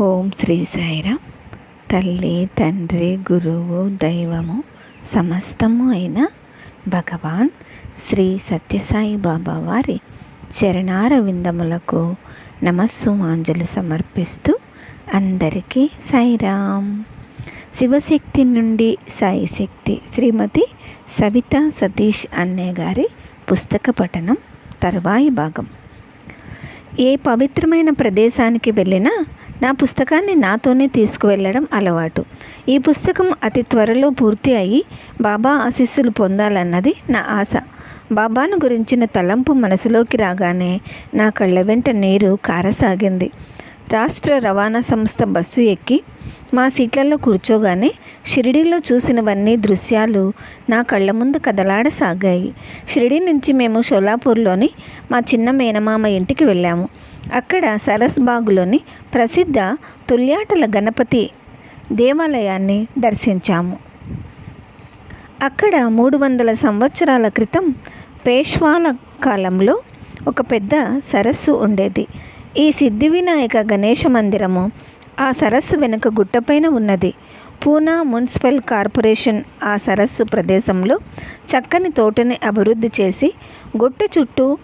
ఓం శ్రీ సాయిరామ్. తల్లి తండ్రి గురువు దైవము సమస్తము అయిన భగవాన్ శ్రీ సత్యసాయి బాబా వారి చరణార విందములకు నమస్సుమాంజలు సమర్పిస్తూ అందరికీ సాయిరామ్. శివశక్తి నుండి సాయి శక్తి శ్రీమతి సవిత సతీష్ అన్నయ్య గారి పుస్తక పఠనం తరువాయి భాగం. ఏ పవిత్రమైన ప్రదేశానికి వెళ్ళినా నా పుస్తకాన్ని నాతోనే తీసుకువెళ్ళడం అలవాటు. ఈ పుస్తకం అతి త్వరలో పూర్తి అయ్యి బాబా ఆశీస్సులు పొందాలన్నది నా ఆశ. బాబాను గురించిన తలంపు మనసులోకి రాగానే నా కళ్ళ వెంట నీరు కారసాగింది. రాష్ట్ర రవాణా సంస్థ బస్సు ఎక్కి మా సీట్లలో కూర్చోగానే షిరిడీలో చూసినవన్నీ దృశ్యాలు నా కళ్ళ ముందు కదలాడసాగాయి. షిరిడీ నుంచి మేము షోలాపూర్లోని మా చిన్న మేనమామ ఇంటికి వెళ్ళాము. అక్కడ సరస్బాగులోని ప్రసిద్ధ తుల్యాటల గణపతి దేవాలయాన్ని దర్శించాము. అక్కడ మూడు వందల సంవత్సరాల క్రితం పేష్వాల కాలంలో ఒక పెద్ద సరస్సు ఉండేది. ఈ సిద్ధి వినాయక గణేష మందిరము ఆ సరస్సు వెనుక గుట్టపైన ఉన్నది. పూనా మున్సిపల్ కార్పొరేషన్ ఆ సరస్సు ప్రదేశంలో చక్కని తోటని అభివృద్ధి చేసి గుట్ట చుట్టూ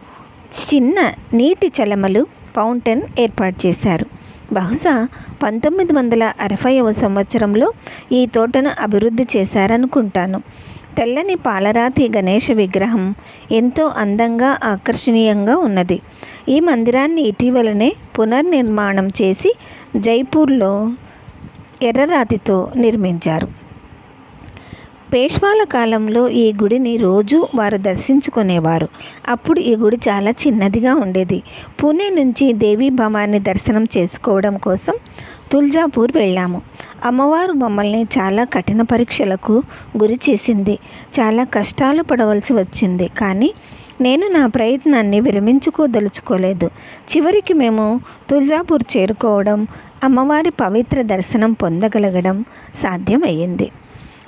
చిన్న నీటి చలమలు ఫౌంటైన్ ఏర్పాటు చేశారు. బహుశా పంతొమ్మిది వందల అరవైవ సంవత్సరంలో ఈ తోటను అభివృద్ధి చేశారనుకుంటాను. తెల్లని పాలరాతి గణేష విగ్రహం ఎంతో అందంగా ఆకర్షణీయంగా ఉన్నది. ఈ మందిరాన్ని ఇటీవలనే పునర్నిర్మాణం చేసి జైపూర్లో ఎర్రరాతితో నిర్మించారు. పేష్వాల కాలంలో ఈ గుడిని రోజు వారు దర్శించుకునేవారు. అప్పుడు ఈ గుడి చాలా చిన్నదిగా ఉండేది. పూణే నుంచి దేవీ భవాన్ని దర్శనం చేసుకోవడం కోసం తుల్జాపూర్ వెళ్ళాము. అమ్మవారు మమ్మల్ని చాలా కఠిన పరీక్షలకు గురి చేసింది. చాలా కష్టాలు పడవలసి వచ్చింది. కానీ నేను నా ప్రయత్నాన్ని విరమించుకోదలుచుకోలేదు. చివరికి మేము తుల్జాపూర్ చేరుకోవడం అమ్మవారి పవిత్ర దర్శనం పొందగలగడం సాధ్యమయ్యింది.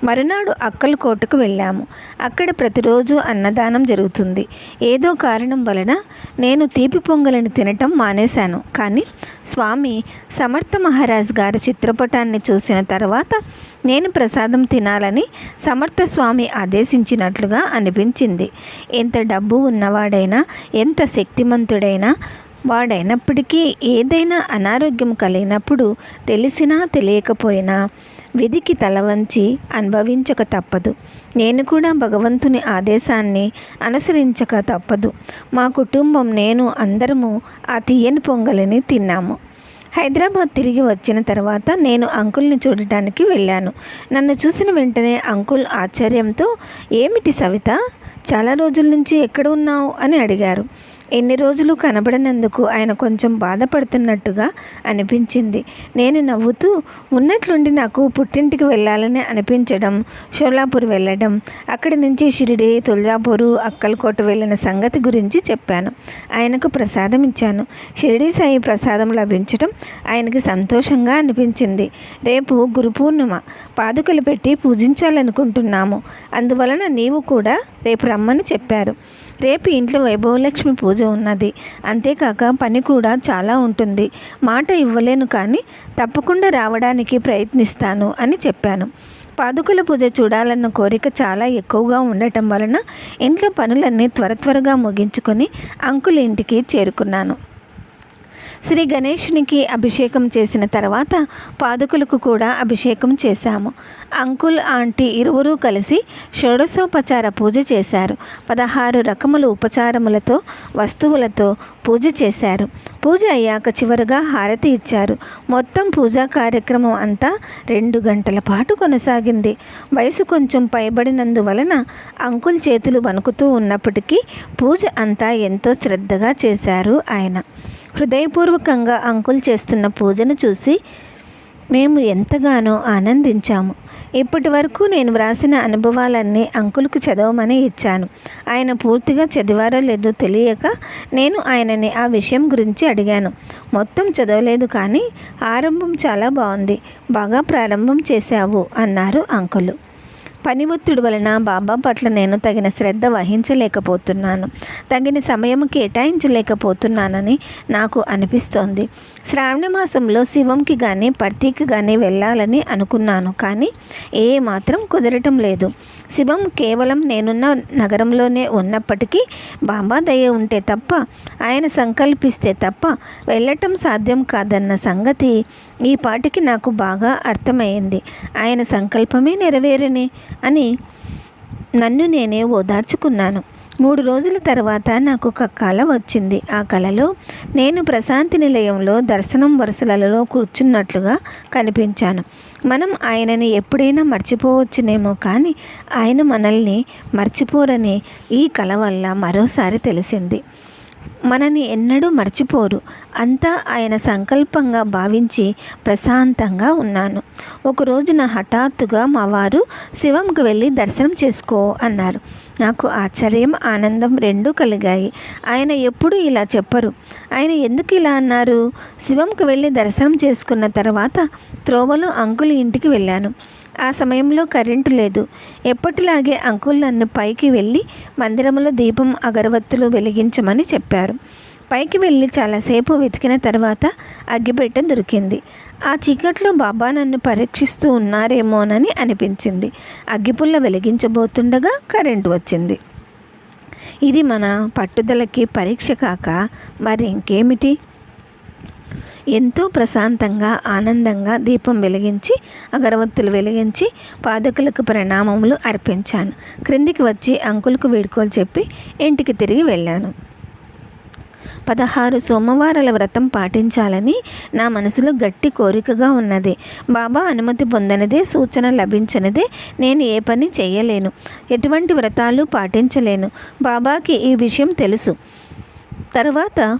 మరునాడు అక్కలకోటకు వెళ్ళాము. అక్కడ ప్రతిరోజు అన్నదానం జరుగుతుంది. ఏదో కారణం వలన నేను తీపి పొంగలిని తినటం మానేశాను. కానీ స్వామి సమర్థ మహారాజ్ గారి చిత్రపటాన్ని చూసిన తర్వాత నేను ప్రసాదం తినాలని సమర్థ స్వామి ఆదేశించినట్లుగా అనిపించింది. ఎంత డబ్బు ఉన్నవాడైనా ఎంత శక్తిమంతుడైనా వాడైనప్పటికీ ఏదైనా అనారోగ్యం కలిగినప్పుడు తెలిసినా తెలియకపోయినా విధికి తల వంచి అనుభవించక తప్పదు. నేను కూడా భగవంతుని ఆదేశాన్ని అనుసరించక తప్పదు. మా కుటుంబం నేను అందరము ఆ తీయని పొంగలిని తిన్నాము. హైదరాబాద్ తిరిగి వచ్చిన తర్వాత నేను అంకుల్ని చూడటానికి వెళ్ళాను. నన్ను చూసిన వెంటనే అంకుల్ ఆశ్చర్యంతో ఏమిటి సవిత? చాలా రోజుల నుంచి ఎక్కడ ఉన్నావు? అని అడిగారు. ఎన్ని రోజులు కనబడినందుకు ఆయన కొంచెం బాధపడుతున్నట్టుగా అనిపించింది. నేను నవ్వుతూ ఉన్నట్లుండి నాకు పుట్టింటికి వెళ్ళాలని అనిపించడం షోలాపూర్ వెళ్ళడం అక్కడి నుంచి షిరిడి తుల్జాపూరు అక్కలకోట వెళ్ళిన సంగతి గురించి చెప్పాను. ఆయనకు ప్రసాదం ఇచ్చాను. షిరిడి సాయి ప్రసాదం లభించడం ఆయనకి సంతోషంగా అనిపించింది. రేపు గురు పూర్ణిమ. పాదుకలు పెట్టి పూజించాలనుకుంటున్నాము. అందువలన నీవు కూడా రేపు రమ్మని చెప్పారు. రేపు ఇంట్లో వైభవలక్ష్మి పూజ ఉన్నది. అంతేకాక పని కూడా చాలా ఉంటుంది. మాట ఇవ్వలేను కానీ తప్పకుండా రావడానికి ప్రయత్నిస్తాను అని చెప్పాను. పాదుకల పూజ చూడాలన్న కోరిక చాలా ఎక్కువగా ఉండటం వలన ఇంట్లో పనులన్నీ త్వర త్వరగా ముగించుకొని అంకుల్ ఇంటికి చేరుకున్నాను. శ్రీ గణేషునికి అభిషేకం చేసిన తర్వాత పాదుకులకు కూడా అభిషేకం చేశాము. అంకుల్ ఆంటీ ఇరువురూ కలిసి షోడశోపచార పూజ చేశారు. పదహారు రకముల ఉపచారములతో వస్తువులతో పూజ చేశారు. పూజ అయ్యాక చివరిగా హారతి ఇచ్చారు. మొత్తం పూజా కార్యక్రమం అంతా రెండు గంటల పాటు కొనసాగింది. వయసు కొంచెం పైబడినందువలన అంకుల్ చేతులు వణుకుతూ ఉన్నప్పటికీ పూజ అంతా ఎంతో శ్రద్ధగా చేశారు ఆయన. హృదయపూర్వకంగా అంకుల్ చేస్తున్న పూజను చూసి మేము ఎంతగానో ఆనందించాము. ఇప్పటి వరకు నేను వ్రాసిన అనుభవాలన్నీ అంకుల్కు చదవమని ఇచ్చాను. ఆయన పూర్తిగా చదివారో లేదో తెలియక నేను ఆయనని ఆ విషయం గురించి అడిగాను. మొత్తం చదవలేదు కానీ ఆరంభం చాలా బాగుంది. బాగా ప్రారంభం చేశావు అన్నారు అంకులు. పని ఒత్తిడి వలన బాబా పట్ల నేను తగిన శ్రద్ధ వహించలేకపోతున్నాను. తగిన సమయం కేటాయించలేకపోతున్నానని నాకు అనిపిస్తోంది. శ్రావణ మాసంలో శివంకి కానీ పర్తికి కానీ వెళ్ళాలని అనుకున్నాను. కానీ ఏ మాత్రం కుదరటం లేదు. శివం కేవలం నేనున్న నగరంలోనే ఉన్నప్పటికీ బాబా దయ ఉంటే తప్ప ఆయన సంకల్పిస్తే తప్ప వెళ్ళటం సాధ్యం కాదన్న సంగతి ఈ పాటికి నాకు బాగా అర్థమైంది ఆయన సంకల్పమే నెరవేరని అని నన్ను నేనే ఓదార్చుకున్నాను. మూడు రోజుల తర్వాత నాకు ఒక కళ వచ్చింది. ఆ కళలో నేను ప్రశాంతి నిలయంలో దర్శనం వరుసలలో కూర్చున్నట్లుగా కనిపించాను. మనం ఆయనని ఎప్పుడైనా మర్చిపోవచ్చునేమో కానీ ఆయన మనల్ని మర్చిపోరని ఈ కళ వల్ల మరోసారి తెలిసింది. మనని ఎన్నడూ మర్చిపోరు. అంతా ఆయన సంకల్పంగా భావించి ప్రశాంతంగా ఉన్నాను. ఒక రోజున హఠాత్తుగా మా వారు శివంకు వెళ్ళి దర్శనం చేసుకో అన్నారు. నాకు ఆశ్చర్యం ఆనందం రెండూ కలిగాయి. ఆయన ఎప్పుడూ ఇలా చెప్పరు. ఆయన ఎందుకు ఇలా అన్నారు? శివంకు వెళ్ళి దర్శనం చేసుకున్న తర్వాత త్రోవలో అంకుల్ ఇంటికి వెళ్ళాను. ఆ సమయంలో కరెంటు లేదు. ఎప్పటిలాగే అంకుల్ నన్ను పైకి వెళ్ళి మందిరంలో దీపం అగరవత్తులు వెలిగించమని చెప్పారు. పైకి వెళ్ళి చాలాసేపు వెతికిన తర్వాత అగ్గిపెట్టె దొరికింది. ఆ చీకట్లో బాబా నన్ను పరీక్షిస్తూ ఉన్నారేమోనని అనిపించింది. అగ్గిపుల్ల వెలిగించబోతుండగా కరెంటు వచ్చింది. ఇది మన పట్టుదలకి పరీక్ష కాక మరి ఇంకేమిటి? ఎంతో ప్రశాంతంగా ఆనందంగా దీపం వెలిగించి అగరవత్తులు వెలిగించి పాదకులకు ప్రణామములు అర్పించాను. క్రిందికి వచ్చి అంకులకు వేడుకోలు చెప్పి ఇంటికి తిరిగి వెళ్ళాను. పదహారు సోమవారాల వ్రతం పాటించాలని నా మనసులో గట్టి కోరికగా ఉన్నది. బాబా అనుమతి పొందనిదే సూచన లభించనిదే నేను ఏ పని చేయలేను. ఎటువంటి వ్రతాలు పాటించలేను. బాబాకి ఈ విషయం తెలుసు. తర్వాత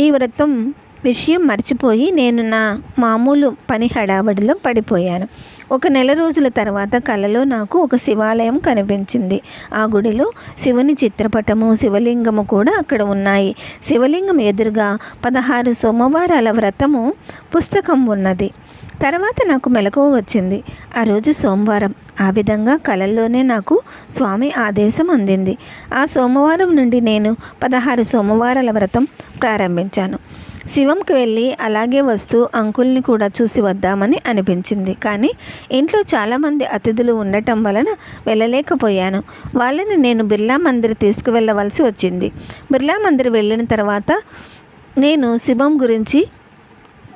ఈ వ్రతం విషయం మర్చిపోయి నేను నా మామూలు పని హడావడిలో పడిపోయాను. ఒక నెల రోజుల తర్వాత కలలో నాకు ఒక శివాలయం కనిపించింది. ఆ గుడిలో శివుని చిత్రపటము శివలింగము కూడా అక్కడ ఉన్నాయి. శివలింగం ఎదురుగా పదహారు సోమవారాల వ్రతము పుస్తకం ఉన్నది. తర్వాత నాకు మెలకువ వచ్చింది. ఆ రోజు సోమవారం. ఆ విధంగా కలల్లోనే నాకు స్వామి ఆదేశం అందింది. ఆ సోమవారం నుండి నేను పదహారు సోమవారాల వ్రతం ప్రారంభించాను. శివంకి వెళ్ళి అలాగే వస్తూ అంకుల్ని కూడా చూసి వద్దామని అనిపించింది. కానీ ఇంట్లో చాలామంది అతిథులు ఉండటం వలన వెళ్ళలేకపోయాను. వాళ్ళని నేను బిర్లా మందిర్ తీసుకువెళ్ళవలసి వచ్చింది. బిర్లా మందిర్ వెళ్ళిన తర్వాత నేను శివం గురించి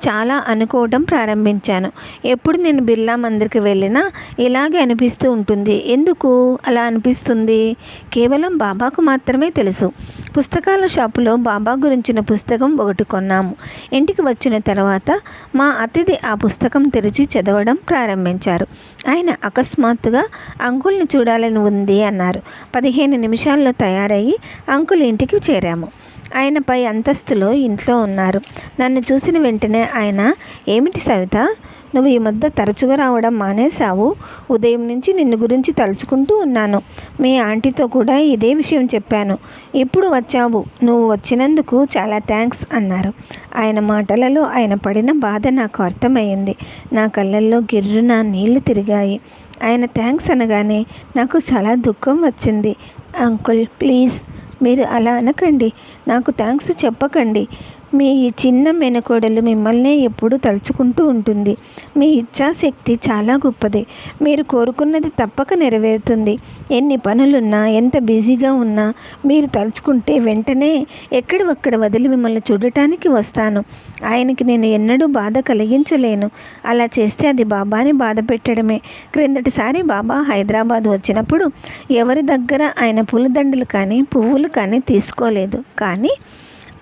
చాలా అనుకోవటం ప్రారంభించాను. ఎప్పుడు నేను బిర్లా మందిర్కి వెళ్ళినా ఇలాగే అనిపిస్తూ ఉంటుంది. ఎందుకు అలా అనిపిస్తుంది? కేవలం బాబాకు మాత్రమే తెలుసు. పుస్తకాల షాపులో బాబా గురించిన పుస్తకం ఒకటి కొన్నాము. ఇంటికి వచ్చిన తర్వాత మా అతిథి ఆ పుస్తకం తెరిచి చదవడం ప్రారంభించారు. ఆయన అకస్మాత్తుగా అంకుల్ని చూడాలని ఉంది అన్నారు. పదిహేను నిమిషాల్లో తయారయ్యి అంకుల్ ఇంటికి చేరాము. ఆయన పై అంతస్తులో ఇంట్లో ఉన్నారు. నన్ను చూసిన వెంటనే ఆయన ఏమిటి సవిత? నువ్వు ఈ మధ్య తరచుగా రావడం మానేశావు. ఉదయం నుంచి నిన్ను గురించి తలుచుకుంటూ ఉన్నాను. మీ ఆంటీతో కూడా ఇదే విషయం చెప్పాను. ఇప్పుడు వచ్చావు? నువ్వు వచ్చినందుకు చాలా థ్యాంక్స్ అన్నారు. ఆయన మాటలలో ఆయన పడిన బాధ నాకు అర్థమయ్యింది నా కళ్ళల్లో గిర్రున నీళ్ళు తిరిగాయి. ఆయన థ్యాంక్స్ అనగానే నాకు చాలా దుఃఖం వచ్చింది. అంకుల్ ప్లీజ్ మీరు అలా అనకండి. నాకు థ్యాంక్స్ చెప్పకండి. మీ ఈ చిన్న మెనకోడలు మిమ్మల్నే ఎప్పుడూ తలుచుకుంటూ ఉంటుంది. మీ ఇచ్ఛాశక్తి చాలా గొప్పది. మీరు కోరుకున్నది తప్పక నెరవేరుతుంది. ఎన్ని పనులున్నా ఎంత బిజీగా ఉన్నా మీరు తలుచుకుంటే వెంటనే ఎక్కడొక్కడ వదిలి మిమ్మల్ని చూడటానికి వస్తాను. ఆయనకి నేను ఎన్నడూ బాధ కలిగించలేను. అలా చేస్తే అది బాబాని బాధ పెట్టడమే. క్రిందటిసారి బాబా హైదరాబాద్ వచ్చినప్పుడు ఎవరి దగ్గర ఆయన పూలదండలు కానీ పువ్వులు కానీ తీసుకోలేదు. కానీ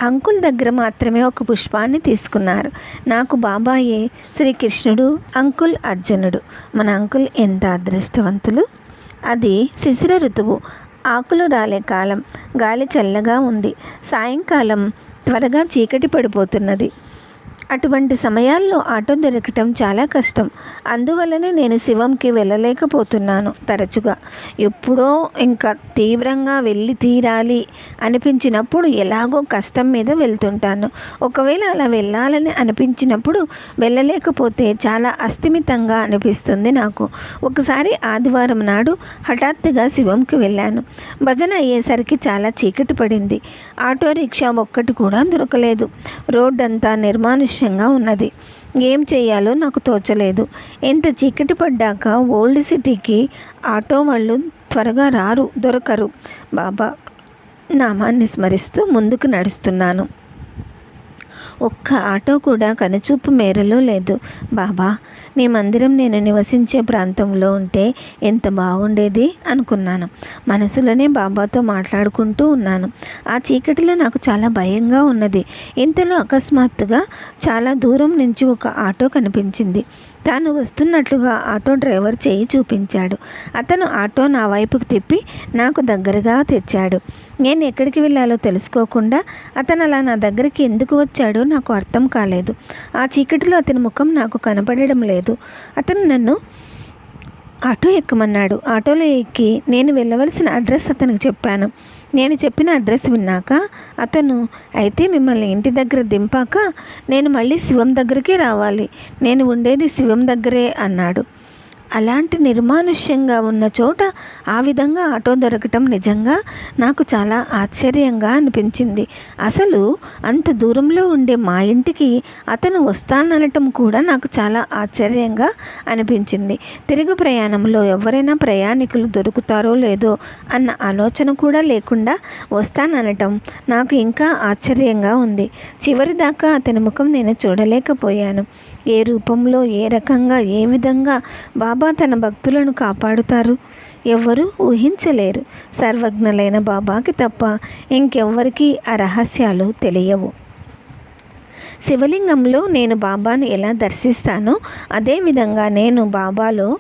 అంకుల్ దగ్గర మాత్రమే ఒక పుష్పాన్ని తీసుకున్నారు. నాకు బాబాయే శ్రీకృష్ణుడు అంకుల్ అర్జునుడు. మన అంకుల్ ఎంత అదృష్టవంతులు? అది శిశిర ఋతువు. ఆకులు రాలే కాలం. గాలి చల్లగా ఉంది. సాయంకాలం త్వరగా చీకటి పడిపోతున్నది. అటువంటి సమయాల్లో ఆటో దొరకటం చాలా కష్టం. అందువల్లనే నేను శివంకి వెళ్ళలేకపోతున్నాను తరచుగా. ఎప్పుడో ఇంకా తీవ్రంగా వెళ్ళి తీరాలి అనిపించినప్పుడు ఎలాగో కష్టం మీద వెళ్తుంటాను. ఒకవేళ అలా వెళ్ళాలని అనిపించినప్పుడు వెళ్ళలేకపోతే చాలా అస్థిమితంగా అనిపిస్తుంది నాకు. ఒకసారి ఆదివారం నాడు హఠాత్తుగా శివంకి వెళ్ళాను. భజన అయ్యేసరికి చాలా చీకటి పడింది. ఆటో రిక్షా ఒక్కటి కూడా దొరకలేదు. రోడ్డంతా నిర్మానుష్యం నిర్లక్ష్యంగా ఉన్నది. ఏం చేయాలో నాకు తోచలేదు. ఎంత చీకటి పడ్డాక ఓల్డ్ సిటీకి ఆటో వాళ్ళు త్వరగా రారు దొరకరు. బాబా నామాన్ని స్మరిస్తూ ముందుకు నడుస్తున్నాను. ఒక్క ఆటో కూడా కనుచూపు మేరలో లేదు. బాబా మీ మందిరం నేను నివసించే ప్రాంతంలో ఉంటే ఎంత బాగుండేది అనుకున్నాను. మనసులోనే బాబాతో మాట్లాడుకుంటూ ఉన్నాను. ఆ చీకటిలో నాకు చాలా భయంగా ఉన్నది. ఇంతలో అకస్మాత్తుగా చాలా దూరం నుంచి ఒక ఆటో కనిపించింది. తాను వస్తున్నట్లుగా ఆటో డ్రైవర్ చేయి చూపించాడు. అతను ఆటో నా వైపుకు తిప్పి నాకు దగ్గరగా తెచ్చాడు. నేను ఎక్కడికి వెళ్ళాలో తెలుసుకోకుండా అతను అలా నా దగ్గరికి ఎందుకు వచ్చాడో నాకు అర్థం కాలేదు. ఆ చీకటిలో అతని ముఖం నాకు కనపడడం లేదు. అతను నన్ను ఆటో ఎక్కమన్నాడు. ఆటోలో ఎక్కి నేను వెళ్ళవలసిన అడ్రస్ అతనికి చెప్పాను. నేను చెప్పిన అడ్రస్ విన్నాక అతను అయితే మిమ్మల్ని ఇంటి దగ్గర దింపాక నేను మళ్ళీ శివం దగ్గరికే రావాలి. నేను ఉండేది శివం దగ్గరే అన్నాడు. అలాంటి నిర్మానుష్యంగా ఉన్న చోట ఆ విధంగా ఆటో దొరకటం నిజంగా నాకు చాలా ఆశ్చర్యంగా అనిపించింది. అసలు అంత దూరంలో ఉండే మా ఇంటికి అతను వస్తాననటం కూడా నాకు చాలా ఆశ్చర్యంగా అనిపించింది. తిరుగు ప్రయాణంలో ఎవరైనా ప్రయాణికులు దొరుకుతారో లేదో అన్న ఆలోచన కూడా లేకుండా వస్తాననటం నాకు ఇంకా ఆశ్చర్యంగా ఉంది. చివరిదాకా అతని ముఖం నేను చూడలేకపోయాను. ఏ రూపంలో ఏ రకంగా ఏ విధంగా బాబా తన భక్తులను కాపాడుతారు? ఎవ్వరూ ఊహించలేరు. సర్వజ్ఞులైన బాబాకి తప్ప ఇంకెవ్వరికీ ఆ రహస్యాలు తెలియవు. శివలింగంలో నేను బాబాను ఎలా దర్శిస్తానో అదేవిధంగా నేను బాబాలో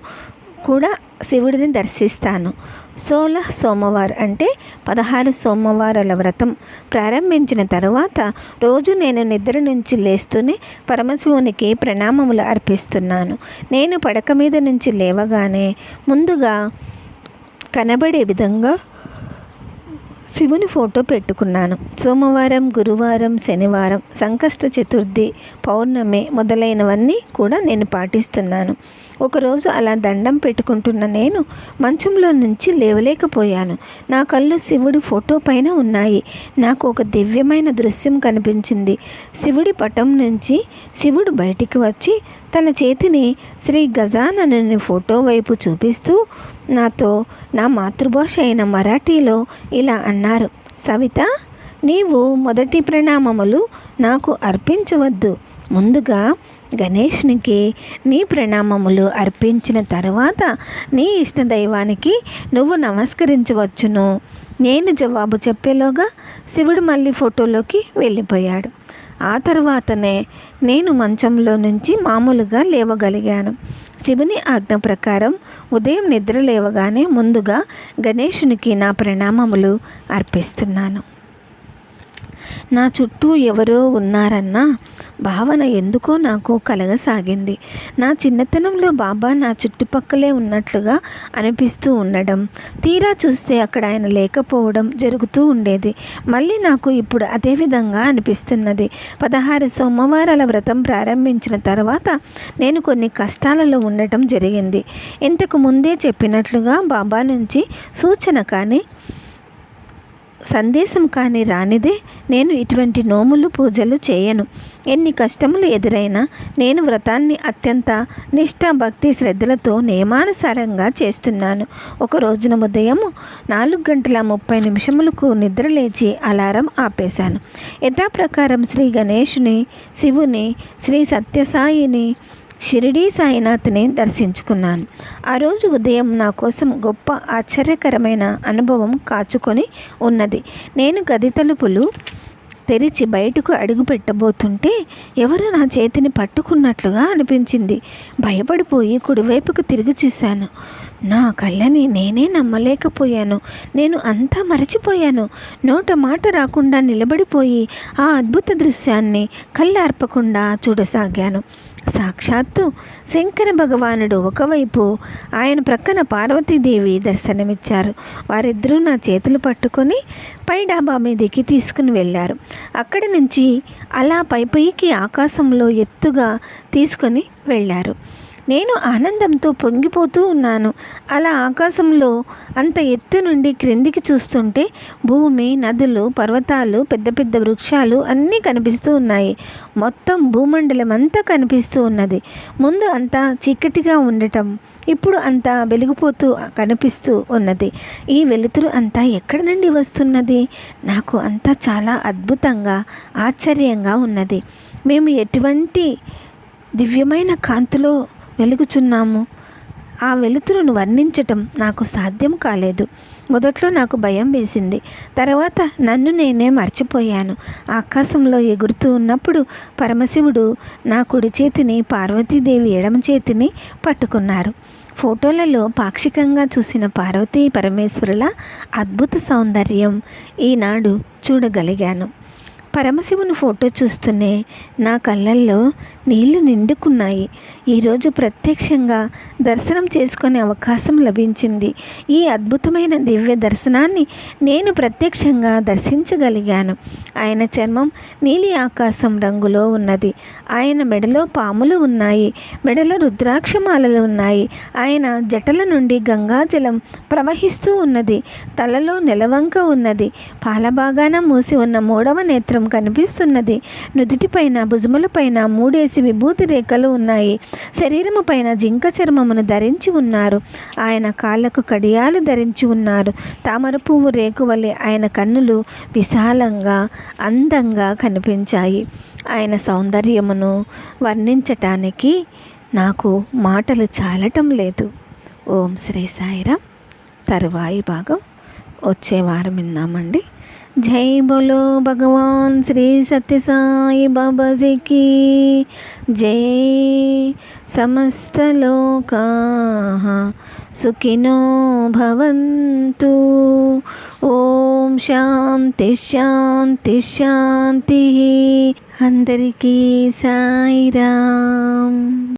కూడా శివుడిని దర్శిస్తాను. సోల సోమవార్ అంటే పదహారు సోమవారాల వ్రతం. ప్రారంభించిన తరువాత రోజు నేను నిద్ర నుంచి లేస్తూనే పరమశివునికి ప్రణామములు అర్పిస్తున్నాను. నేను పడక మీద నుంచి లేవగానే ముందుగా కనబడే విధంగా శివుని ఫోటో పెట్టుకున్నాను. సోమవారం గురువారం శనివారం సంకష్ట చతుర్థి పౌర్ణమి మొదలైనవన్నీ కూడా నేను పాటిస్తున్నాను. ఒకరోజు అలా దండం పెట్టుకుంటున్న నేను మంచంలో నుంచి లేవలేకపోయాను. నా కళ్ళు శివుడి ఫోటో పైన ఉన్నాయి. నాకు ఒక దివ్యమైన దృశ్యం కనిపించింది. శివుడి పటం నుంచి శివుడు బయటికి వచ్చి తన చేతిని శ్రీ గజాననుని ఫోటో వైపు చూపిస్తూ నాతో నా మాతృభాష అయిన మరాఠీలో ఇలా అన్నారు. సవిత నీవు మొదటి ప్రణామములు నాకు అర్పించవద్దు. ముందుగా గణేష్నికి నీ ప్రణామములు అర్పించిన తర్వాత నీ ఇష్ట దైవానికి నువ్వు నమస్కరించవచ్చును. నేను జవాబు చెప్పేలోగా శివుడు మళ్ళీ ఫోటోలోకి వెళ్ళిపోయాడు. ఆ తర్వాతనే నేను మంచంలో నుంచి మామూలుగా లేవగలిగాను. శివుని ఆజ్ఞ ప్రకారం ఉదయం నిద్ర లేవగానే ముందుగా గణేషునికి నా ప్రణామములు అర్పిస్తున్నాను. నా చుట్టూ ఎవరో ఉన్నారన్న భావన ఎందుకో నాకు కలగసాగింది. నా చిన్నతనంలో బాబా నా చుట్టుపక్కలే ఉన్నట్లుగా అనిపిస్తూ ఉండడం తీరా చూస్తే అక్కడ ఆయన లేకపోవడం జరుగుతూ ఉండేది. మళ్ళీ నాకు ఇప్పుడు అదే విధంగా అనిపిస్తున్నది. పదహారు సోమవారాల వ్రతం ప్రారంభించిన తర్వాత నేను కొన్ని కష్టాలలో ఉండటం జరిగింది. ఇంతకు ముందే చెప్పినట్లుగా బాబా నుంచి సూచన కానీ సందేశం కానీ రానిదే నేను ఇటువంటి నోములు పూజలు చేయను. ఎన్ని కష్టములు ఎదురైనా నేను వ్రతాన్ని అత్యంత నిష్ఠ భక్తి శ్రద్ధలతో నియమానుసారంగా చేస్తున్నాను. ఒక రోజున ఉదయము నాలుగు గంటల ముప్పై నిమిషములకు నిద్రలేచి అలారం ఆపేశాను. యథాప్రకారం శ్రీ గణేషుని శివుని శ్రీ సత్యసాయిని షిరిడీ సాయినాథ్ని దర్శించుకున్నాను. ఆ రోజు ఉదయం నా కోసం గొప్ప ఆశ్చర్యకరమైన అనుభవం కాచుకొని ఉన్నది. నేను గది తలుపులు తెరిచి బయటకు అడుగు పెట్టబోతుంటే ఎవరో నా చేతిని పట్టుకున్నట్లుగా అనిపించింది. భయపడిపోయి కుడివైపుకు తిరిగి చూశాను. నా కళ్ళని నేనే నమ్మలేకపోయాను. నేను అంతా మరచిపోయాను. నోట మాట రాకుండా నిలబడిపోయి ఆ అద్భుత దృశ్యాన్ని కళ్ళార్పకుండా చూడసాగాను. సాక్షాత్తు శంకర భగవానుడు ఒకవైపు ఆయన ప్రక్కన పార్వతీదేవి దర్శనమిచ్చారు. వారిద్దరూ నా చేతులు పట్టుకొని పై డాబా మీదకి తీసుకుని వెళ్ళారు. అక్కడి నుంచి అలా పై పైకి ఆకాశంలో ఎత్తుగా తీసుకొని వెళ్ళారు. నేను ఆనందంతో పొంగిపోతూ ఉన్నాను. అలా ఆకాశంలో అంత ఎత్తు నుండి క్రిందికి చూస్తుంటే భూమి నదులు పర్వతాలు పెద్ద పెద్ద వృక్షాలు అన్నీ కనిపిస్తూ ఉన్నాయి. మొత్తం భూమండలం అంతా కనిపిస్తూ ఉన్నది. ముందు అంతా చీకటిగా ఉండటం ఇప్పుడు అంతా వెలిగిపోతూ కనిపిస్తూ ఉన్నది. ఈ వెలుతురు అంతా ఎక్కడి నుండి వస్తున్నది? నాకు అంతా చాలా అద్భుతంగా ఆశ్చర్యంగా ఉన్నది. మేము ఎటువంటి దివ్యమైన కాంతిలో వెలుగుచున్నాము. ఆ వెలుతురును వర్ణించటం నాకు సాధ్యం కాలేదు. మొదట్లో నాకు భయం వేసింది. తర్వాత నన్ను నేనే మర్చిపోయాను. ఆకాశంలో ఎగురుతూ ఉన్నప్పుడు పరమశివుడు నా కుడి చేతిని పార్వతీదేవి ఎడమ చేతిని పట్టుకున్నారు. ఫోటోలలో పాక్షికంగా చూసిన పార్వతీ పరమేశ్వరుల అద్భుత సౌందర్యం ఈనాడు చూడగలిగాను. పరమశివుని ఫోటో చూస్తూనే నా కళ్ళల్లో నీళ్ళు నిండుకున్నాయి. ఈరోజు ప్రత్యక్షంగా దర్శనం చేసుకునే అవకాశం లభించింది. ఈ అద్భుతమైన దివ్య దర్శనాన్ని నేను ప్రత్యక్షంగా దర్శించగలిగాను. ఆయన చర్మం నీలి ఆకాశం రంగులో ఉన్నది. ఆయన మెడలో పాములు ఉన్నాయి. మెడలో రుద్రాక్షమాలలు ఉన్నాయి. ఆయన జటల నుండి గంగాజలం ప్రవహిస్తూ ఉన్నది. తలలో నెలవంక ఉన్నది. పాలభాగాన మూసి ఉన్న మూడవ నేత్రం కనిపిస్తున్నది. నుదుటిపైన భుజములపైన మూడేసి విభూతి రేఖలు ఉన్నాయి. శరీరము పైన జింక చర్మమును ధరించి ఉన్నారు. ఆయన కాళ్ళకు కడియాలు ధరించి ఉన్నారు. తామర పువ్వు రేకు వలె ఆయన కన్నులు విశాలంగా అందంగా కనిపించాయి. ఆయన సౌందర్యమును వర్ణించటానికి నాకు మాటలు చాలటం లేదు. ఓం శ్రీ సాయిరామ్. తరువాయి భాగం. వచ్చే వారం जय बोलो भगवान श्री सत्य साई बाबा जी की। जय समस्त लोकाः हाँ, सुखिनो भवन्तु। ओम शांति शांति शांति अंदर की साई राम।